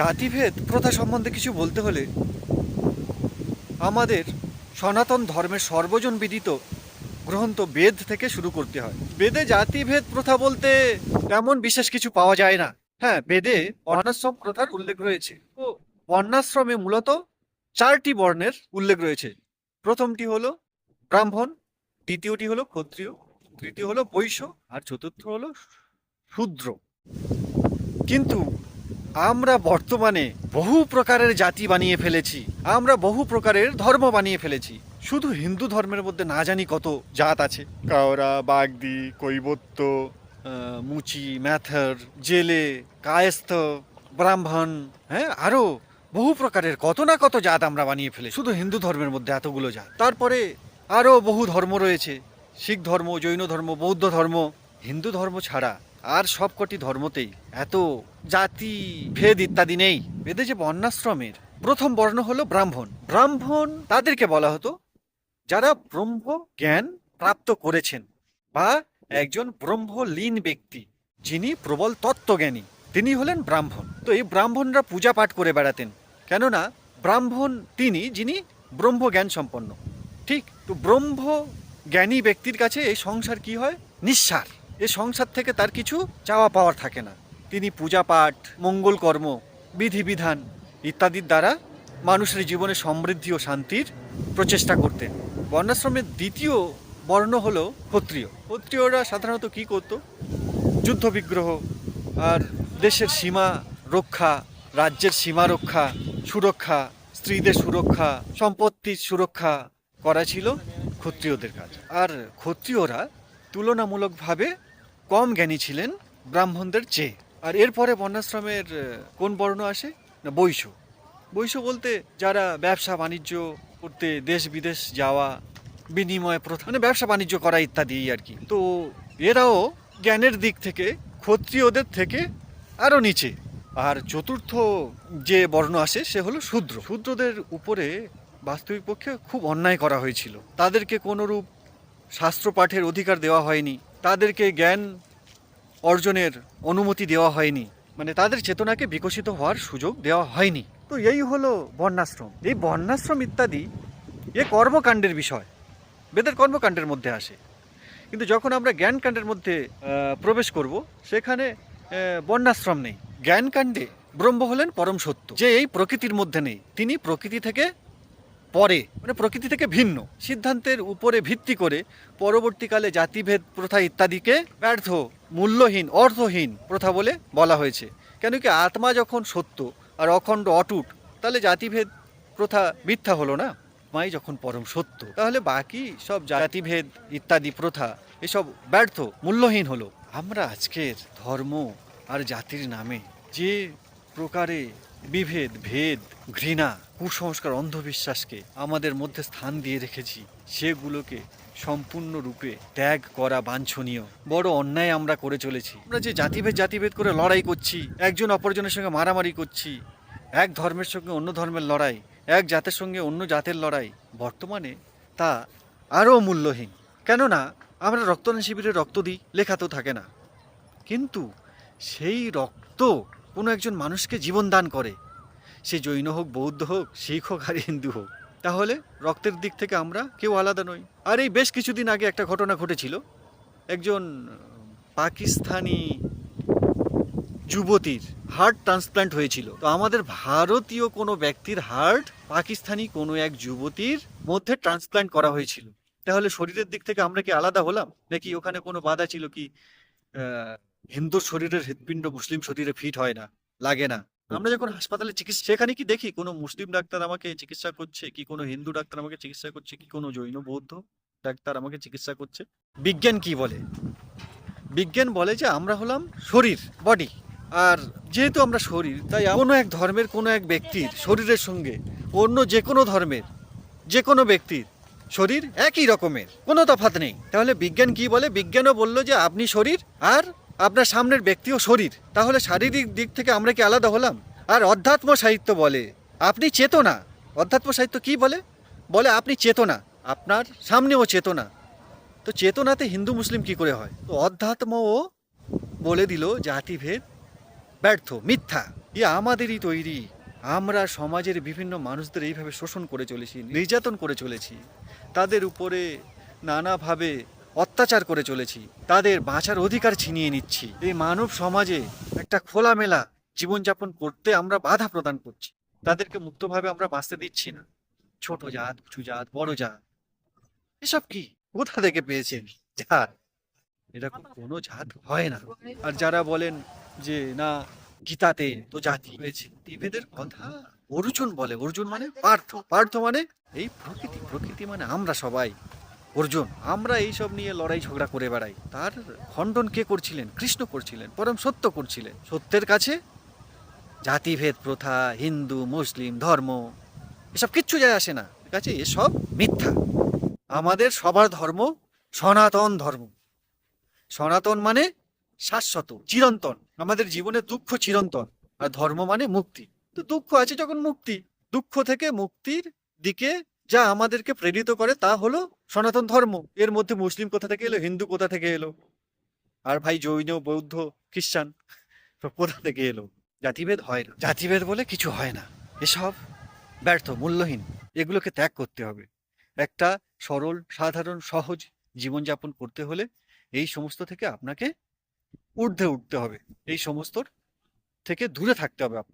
জাতিভেদ প্রথা সম্বন্ধে কিছু বলতে হলে আমাদের সনাতন ধর্মের সর্বজন বিদিত গ্রন্থ বেদ থেকে শুরু করতে হয়। বেদে জাতিভেদ প্রথা বলতে তেমন বিশেষ কিছু পাওয়া যায় না। হ্যাঁ বেদে বর্ণাশ্রম প্রথার উল্লেখ রয়েছে। তো বর্ণাশ্রমে মূলত চারটি বর্ণের উল্লেখ রয়েছে। প্রথমটি হলো ব্রাহ্মণ, দ্বিতীয়টি হলো ক্ষত্রিয়, তৃতীয় হলো বৈশ্য, আর চতুর্থ হলো শূদ্র। কিন্তু আমরা বর্তমানে বহু প্রকারের জাতি বানিয়ে ফেলেছি। আমরা বহু প্রকারের ধর্ম বানিয়ে ফেলেছি। শুধু হিন্দু ধর্মের মধ্যে না জানি কত জাত আছে। কাওরা বাগদি কৈবত্য মুচি ম্যাথর জেলে কায়স্থ ব্রাহ্মণ হ্যাঁ আরও বহু প্রকারের কত না কত জাত আমরা বানিয়ে ফেলে শুধু হিন্দু ধর্মের মধ্যে এতগুলো জাত। তারপরে আরও বহু ধর্ম রয়েছে। শিখ ধর্ম জৈন ধর্ম বৌদ্ধ ধর্ম। হিন্দু ধর্ম ছাড়া আর সবকটি ধর্মতেই এত জাতি, ভেদ ইত্যাদি নেই। বেদে যে বর্ণাশ্রমের প্রথম বর্ণ হলো ব্রাহ্মণ। ব্রাহ্মণ তাদেরকে বলা হতো যারা ব্রহ্ম জ্ঞান প্রাপ্ত করেছেন বা একজন ব্রহ্মলীন ব্যক্তি, যিনি প্রবল তত্ত্বজ্ঞানী, তিনি হলেন ব্রাহ্মণ। তো এই ব্রাহ্মণরা পূজা পাঠ করে বেড়াতেন। কেননা ব্রাহ্মণ তিনি, যিনি ব্রহ্ম জ্ঞান সম্পন্ন। ঠিক, তো ব্রহ্ম জ্ঞানী ব্যক্তির কাছে এই সংসার কি হয়? নিঃসার। এ সংসার থেকে তার কিছু চাওয়া পাওয়ার থাকে না। তিনি পূজা পাঠ, মঙ্গল কর্ম বিধিবিধান ইত্যাদির দ্বারা মানুষের জীবনে সমৃদ্ধি ও শান্তির প্রচেষ্টা করতেন। বর্ণাশ্রমের দ্বিতীয় বর্ণ হলো ক্ষত্রিয়। ক্ষত্রিয়রা সাধারণত কি করত? যুদ্ধ বিগ্রহ আর দেশের সীমা রক্ষা, রাজ্যের সীমা রক্ষা, সুরক্ষা, স্ত্রীদের সুরক্ষা, সম্পত্তির সুরক্ষা করা ছিল ক্ষত্রিয়দের কাজ। আর ক্ষত্রিয়রা তুলনামূলকভাবে কম জ্ঞানী ছিলেন ব্রাহ্মণদের চেয়ে। আর এরপরে বর্ণাশ্রমের কোন বর্ণ আসে? না, বৈশ্য। বৈশ্য বলতে যারা ব্যবসা বাণিজ্য করতে দেশ বিদেশ যাওয়া, বিনিময় প্রথা মানে ব্যবসা বাণিজ্য করা ইত্যাদি আর কি। তো এরাও জ্ঞানের দিক থেকে, ক্ষত্রিয়দের থেকে আরও নিচে। আর চতুর্থ যে বর্ণ আসে, সে হলো শূদ্র। শূদ্রদের উপরে বাস্তবিক পক্ষে খুব অন্যায় করা হয়েছিল। তাদেরকে কোনোরূপ শাস্ত্র পাঠের অধিকার দেওয়া হয়নি। তাদেরকে জ্ঞান অর্জনের অনুমতি দেওয়া হয়নি। মানে তাদের চেতনাকে বিকশিত হওয়ার সুযোগ দেওয়া হয়নি। তো এই হলো বর্ণাশ্রম। এই বর্ণাশ্রম ইত্যাদি এ কর্মকাণ্ডের বিষয়। বেদের কর্মকাণ্ডের মধ্যে আসে। কিন্তু যখন আমরা জ্ঞানকাণ্ডের মধ্যে প্রবেশ করব, সেখানে বর্ণাশ্রম নেই। জ্ঞানকাণ্ডে ব্রহ্ম হলেন পরম সত্য। যে এই প্রকৃতির মধ্যে নেই। তিনি প্রকৃতি থেকে পরে মানে প্রকৃতি থেকে ভিন্ন। সিদ্ধান্তের উপরে ভিত্তি করে পরবর্তীকালে জাতিভেদ প্রথা ইত্যাদিকে ব্যর্থ, মূল্যহীন, অর্থহীন প্রথা বলে বলা হয়েছে। কেন কি আত্মা যখন সত্য আর অখণ্ড অটুট, তাহলে জাতিভেদ প্রথা মিথ্যা হলো না? মাই যখন পরম সত্য, তাহলে বাকি সব জাতিভেদ ইত্যাদি প্রথা, এসব ব্যর্থ, মূল্যহীন হলো। আমরা আজকের ধর্ম আর জাতির নামে যে প্রকারে বিভেদ, ভেদ, ঘৃণা, কুসংস্কার, অন্ধবিশ্বাসকে আমাদের মধ্যে স্থান দিয়ে রেখেছি। সেগুলোকে সম্পূর্ণরূপে ত্যাগ করা বাঞ্ছনীয়। বড় অন্যায় আমরা করে চলেছি। আমরা যে জাতিভেদ জাতিভেদ করে লড়াই করছি, একজন অপরজনের সঙ্গে মারামারি করছি, এক ধর্মের সঙ্গে অন্য ধর্মের লড়াই, এক জাতের সঙ্গে অন্য জাতের লড়াই, বর্তমানে তা আরও মূল্যহীন। কেননা, আমরা রক্তদান শিবিরে রক্ত দিই, লেখা তো থাকে না। কিন্তু সেই রক্ত কোনো একজন মানুষকে জীবন দান করে। সে জৈন হোক, বৌদ্ধ হোক, শিখ হোক আর হিন্দু হোক। তাহলে রক্তের দিক থেকে আমরা কেউ আলাদা নই। আর এই বেশ কিছুদিন আগে একটা ঘটনা ঘটেছিল। একজন পাকিস্তানি যুবতীর হার্ট ট্রান্সপ্ল্যান্ট হয়েছিল। তো আমাদের ভারতীয় কোনো ব্যক্তির হার্ট পাকিস্তানি কোনো এক যুবতীর মধ্যে ট্রান্সপ্ল্যান্ট করা হয়েছিল। তাহলে শরীরের দিক থেকে আমরা কি আলাদা হলাম? নাকি ওখানে কোনো বাধা ছিল কি আহ, হিন্দুর শরীরের হৃৎপিণ্ড মুসলিম শরীরে ফিট হয় না লাগে না। আমরা যখন হাসপাতালে চিকিৎসা সেখানে কি দেখি? কোনো মুসলিম ডাক্তার আমাকে চিকিৎসা করছে কি কোনো হিন্দু ডাক্তার আমাকে চিকিৎসা করছে কি কোনো জৈন বৌদ্ধ ডাক্তার আমাকে চিকিৎসা করছে? বিজ্ঞান কি বলে? বিজ্ঞান বলে যে আমরা হলাম শরীর বডি আর যেহেতু আমরা শরীর তাই কোনো এক ধর্মের কোনো এক ব্যক্তির শরীরের সঙ্গে অন্য যে কোনো ধর্মের যে কোনো ব্যক্তির শরীর একই রকমের কোনো তফাৎ নেই। তাহলে বিজ্ঞান কি বলে? বিজ্ঞানও বলল যে আপনি শরীর আর আপনার সামনের ব্যক্তিও শরীর। তাহলে শারীরিক দিক থেকে আমরা কি আলাদা হলাম? আর অধ্যাত্ম সাহিত্য বলে, আপনি চেতনা। অধ্যাত্ম সাহিত্য কি বলে? বলে আপনি চেতনা, আপনার সামনেও চেতনা। তো চেতনাতে হিন্দু মুসলিম কি করে হয়? তো অধ্যাত্মও বলে দিল জাতিভেদ, ব্যর্থ, মিথ্যা। ই আমাদেরই তৈরি। আমরা সমাজের বিভিন্ন মানুষদের এইভাবে শোষণ করে চলেছি, নির্যাতন করে চলেছি। তাদের উপরে নানাভাবে অত্যাচার করে চলেছি। তাদের বাঁচার অধিকার ছিনিয়ে নিচ্ছি। এই মানব সমাজে একটা খোলামেলা জীবনযাপন করতে আমরা বাধা প্রদান করছি। তাদেরকে মুক্তভাবে আমরা বাঁচতে দিচ্ছি না। ছোট জাত, উঁচু জাত, বড় জাত, এসব কি? কোথা থেকে পেয়েছেন? জাত এরকম কোনো জাত হয় না। আর যারা বলেন যে, না, গীতাতে তো জাতি হয়েছে বিভেদের কথা অর্জুন বলে। অর্জুন মানে পার্থ। পার্থ মানে এই প্রকৃতি। প্রকৃতি মানে আমরা সবাই। অর্জুন, আমরা এইসব নিয়ে লড়াই ঝগড়া করে বেড়াই। তার খণ্ডন কে করছিলেন? কৃষ্ণ করছিলেন, পরম সত্য করছিলেন। সত্যের কাছে? জাতিভেদ প্রথা, হিন্দু, মুসলিম, ধর্ম, এসব কিচ্ছু যায় আসে না। ঠিক আছে এসব মিথ্যা। আমাদের সবার ধর্ম সনাতন ধর্ম। সনাতন মানে শাশ্বত, চিরন্তন। আমাদের জীবনে দুঃখ চিরন্তন, আর ধর্ম মানে মুক্তি। তো দুঃখ আছে যখন মুক্তি। দুঃখ থেকে মুক্তির দিকে যা আমাদেরকে প্রেরিত করে তা হলো সনাতন ধর্ম। এর মধ্যে মুসলিম কোথা থেকে এলো? হিন্দু কোথা থেকে এলো? আর ভাই জৈন, বৌদ্ধ, খ্রিস্টান কোথা থেকে এলো? জাতিভেদ হয় না। জাতিভেদ বলে কিছু হয় না। এসব ব্যর্থ, মূল্যহীন। এগুলোকে ত্যাগ করতে হবে। একটা সরল, সাধারণ, সহজ জীবনযাপন করতে হলে এই সমস্ত থেকে আপনাকে ঊর্ধ্বে উঠতে হবে। এই সমস্তর থেকে দূরে থাকতে হবে আপনার